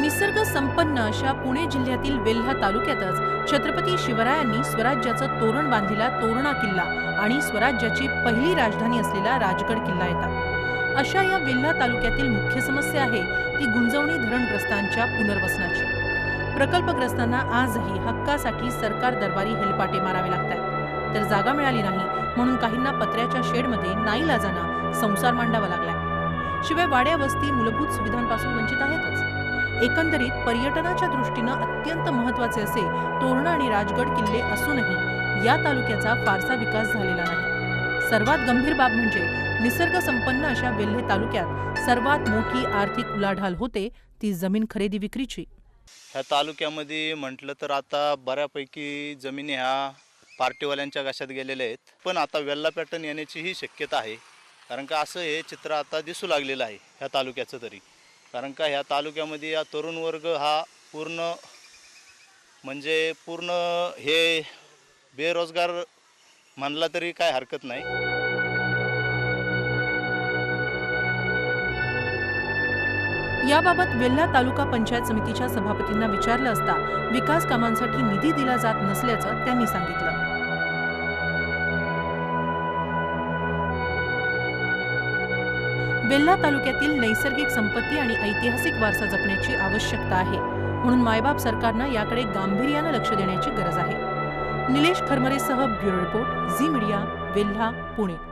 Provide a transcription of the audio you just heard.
निसर्ग संपन्न अशा पुणे जिल्ह्यातील वेल्हा तालुक्यातच छत्रपती शिवरायांनी स्वराज्याचं तोरण बांधलेला तोरणा किल्ला आणि स्वराज्याची पहिली राजधानी असलेला राजगड किल्ला येतात. अशा या वेल्हा तालुक्यातील मुख्य समस्या आहे ती गुंजवणी धरणग्रस्तांच्या पुनर्वसनाची. प्रकल्पग्रस्तांना आजही हक्कासाठी सरकार दरबारी हेलपाटे मारावे लागतात तर जागा मिळाली नाही म्हणून काहींना पत्र्याच्या शेडमध्ये नाईलाजानं संसार मांडावा लागलाय. शिवाय वाड्या वस्ती मूलभूत सुविधांपासून वंचित एकंदरीत पर्यटनाच्या दृष्टीनं अत्यंत महत्त्वाचे असे तोरणं आणि राजगड किल्ले असूनही या तालुक्याचा फारसा विकास झालेला नाही. सर्वात गंभीर बाब म्हणजे निसर्ग संपन्न अशा वेल्हे तालुक्यात सर्वात मोठी आर्थिक उलाढाल होते ती जमीन खरेदी विक्रीची. ह्या तालुक्यामध्ये म्हटलं तर आता बऱ्यापैकी जमिनी ह्या पार्टीवाल्यांच्या घशात गेलेल्या आहेत. पण आता वेल्ला पॅटर्न येण्याचीही शक्यता आहे. कारण का असं हे चित्र आता दिसू लागलेलं आहे ह्या तालुक्याचं तरी. कारण का ह्या तालुक्यामध्ये या तरुण वर्ग हा पूर्ण म्हणजे पूर्ण हे बेरोजगार म्हणला तरी काय हरकत नाही. याबाबत वेल्हा तालुका पंचायत समितीच्या सभापतींना विचारलं असता विकास कामांसाठी निधी दिला जात नसल्याचं त्यांनी सांगितलं. वेल्हा तालुक्यातील नैसर्गिक संपत्ती आणि ऐतिहासिक वारसा जपण्याची आवश्यकता आहे. म्हणून मायबाप सरकारनं याकडे गांभीर्यानं लक्ष देण्याची गरज आहे. Nilesh खरमरेसह bureau report Zee media Velha Pune.